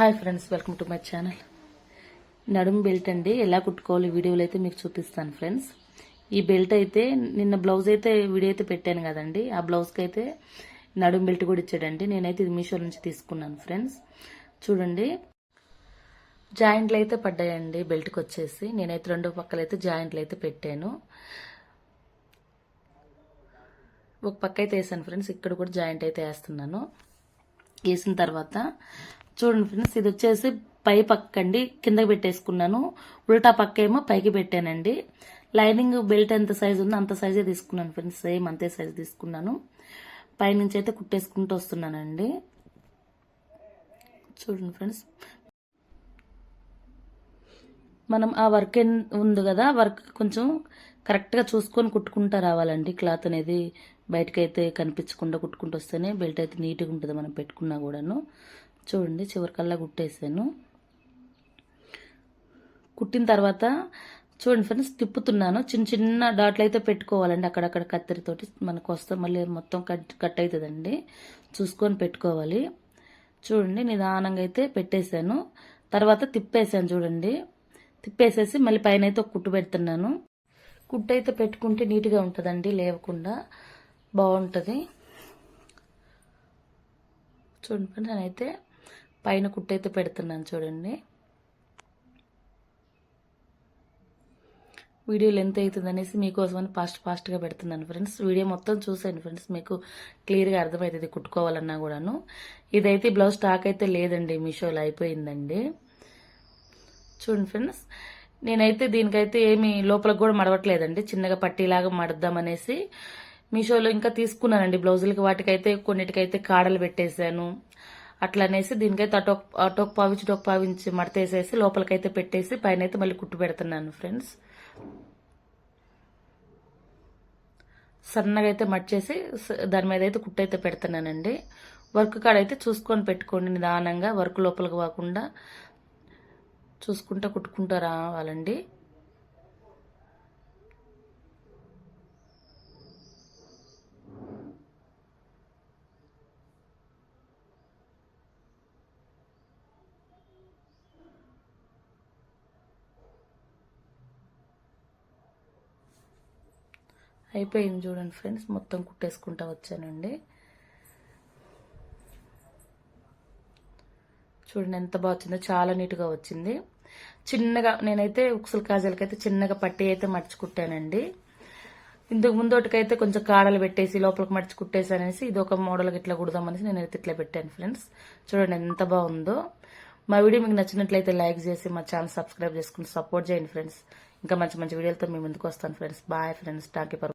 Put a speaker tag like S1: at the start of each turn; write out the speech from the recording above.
S1: Hi friends welcome to my channel. నడుము belt అండి. ఎలా కుట్టుకోవాలి వీడియోలు అయితే మీకు చూపిస్తాను ఫ్రెండ్స్. ఈ బెల్ట్ అయితే నిన్న బ్లౌజ్ అయితే వీడియో అయితే పెట్టాను కదండి. ఆ బ్లౌజ్కి అయితే నడుము బెల్ట్ కూడా ఇచ్చాడండి. నేనైతే ఇది మీషో నుంచి తీసుకున్నాను ఫ్రెండ్స్. చూడండి. జాయింట్లు అయితే పడ్డాయండి బెల్ట్కి వచ్చేసి. నేనైతే రెండో పక్కలైతే అయితే జాయింట్లు అయితే పెట్టాను. ఒక పక్క అయితే వేసాను ఫ్రెండ్స్. ఇక్కడ కూడా జాయింట్ అయితే వేస్తున్నాను. వేసిన తర్వాత చూడండి ఫ్రెండ్స్ ఇది వచ్చేసి పై పక్క అండి కిందకి పెట్టేసుకున్నాను. ఉల్టా పక్క ఏమో పైకి పెట్టానండి. లైనింగ్ బెల్ట్ ఎంత సైజు ఉందో అంత సైజే తీసుకున్నాను ఫ్రెండ్స్ సేమ్ అంతే సైజు తీసుకున్నాను. పైనుంచి అయితే కుట్టేసుకుంటూ వస్తున్నానండి. చూడండి ఫ్రెండ్స్. మనం ఆ వర్క్ ఉంది కదా వర్క్ కొంచెం కరెక్ట్గా చూసుకొని కుట్టుకుంటా రావాలండి. క్లాత్ అనేది బయటకైతే కనిపించకుండా కుట్టుకుంటూ వస్తేనే బెల్ట్ అయితే నీట్గా ఉంటుంది మనం పెట్టుకున్నా కూడాను. చూడండి చివరికల్లా కుట్టేసాను కుట్టిన తర్వాత చూడండి ఫ్రెండ్స్ తిప్పుతున్నాను. చిన్న చిన్న డాట్లు అయితే పెట్టుకోవాలండి అక్కడక్కడ కత్తెరతోటి మనకు వస్తే మళ్ళీ మొత్తం కట్ కట్ అవుతుందండి చూసుకొని పెట్టుకోవాలి. చూడండి నిదానంగా అయితే పెట్టేశాను. తర్వాత తిప్పేసాను చూడండి. తిప్పేసేసి మళ్ళీ పైన అయితే ఒక కుట్టు పెడుతున్నాను. కుట్టు అయితే పెట్టుకుంటే నీట్గా ఉంటుందండి లేవకుండా బాగుంటుంది. చూడండి ఫ్రెండ్స్ నేనైతే పైన కుట్టయితే పెడుతున్నాను చూడండి. వీడియో లెంత్ అవుతుంది అనేసి మీకోసమని ఫాస్ట్ ఫాస్ట్గా పెడుతున్నాను ఫ్రెండ్స్. వీడియో మొత్తం చూసాను ఫ్రెండ్స్. మీకు క్లియర్గా అర్థమవుతుంది కుట్టుకోవాలన్నా కూడాను. ఇదైతే బ్లౌజ్ స్టాక్ అయితే లేదండి మీషోలో అయిపోయిందండి. చూడండి ఫ్రెండ్స్. నేనైతే దీనికైతే ఏమి లోపలికి కూడా మడవట్లేదండి. చిన్నగా పట్టీలాగా మడద్దామనేసి మీషోలో ఇంకా తీసుకున్నానండి బ్లౌజులకి. వాటికైతే కొన్నిటికైతే కాడలు పెట్టేశాను. అట్లా అనేసి దీనికైతే అటోక్ అటోక్ పావించి టోక్ పావించి మడతేసేసి లోపలికైతే పెట్టేసి పైన అయితే మళ్ళీ కుట్టు పెడుతున్నాను ఫ్రెండ్స్. సన్నగా అయితే మడిచేసి దాని మీద అయితే కుట్టు అయితే పెడుతున్నానండి. వర్క్ కాడ అయితే చూసుకొని పెట్టుకోండి నిదానంగా వర్క్ లోపలికి పోకుండా చూసుకుంటా కుట్టుకుంటూ రావాలండి. అయిపోయింది చూడండి ఫ్రెండ్స్ మొత్తం కుట్టేసుకుంటా వచ్చానండి. చూడండి ఎంత బాగా వచ్చిందో చాలా నీట్గా వచ్చింది. చిన్నగా నేనైతే ఉక్సుల కాజలకైతే చిన్నగా పట్టి అయితే మడిచి కుట్టానండి. ఇంతకు ముందోటికైతే కొంచెం కాడలు పెట్టేసి లోపలికి మడిచి కుట్టేసానేసి ఇది ఒక మోడల్కి ఇట్లా కుడదామనేసి నేను అయితే ఇట్లా పెట్టాను ఫ్రెండ్స్. చూడండి ఎంత బాగుందో. మా వీడియో మీకు నచ్చినట్లయితే లైక్ చేసి మా ఛానల్ సబ్స్క్రైబ్ చేసుకుని సపోర్ట్ చేయండి ఫ్రెండ్స్. ఇంకా మంచి మంచి వీడియోలతో మీ ముందుకు వస్తాను friends. Bye friends. Talkie per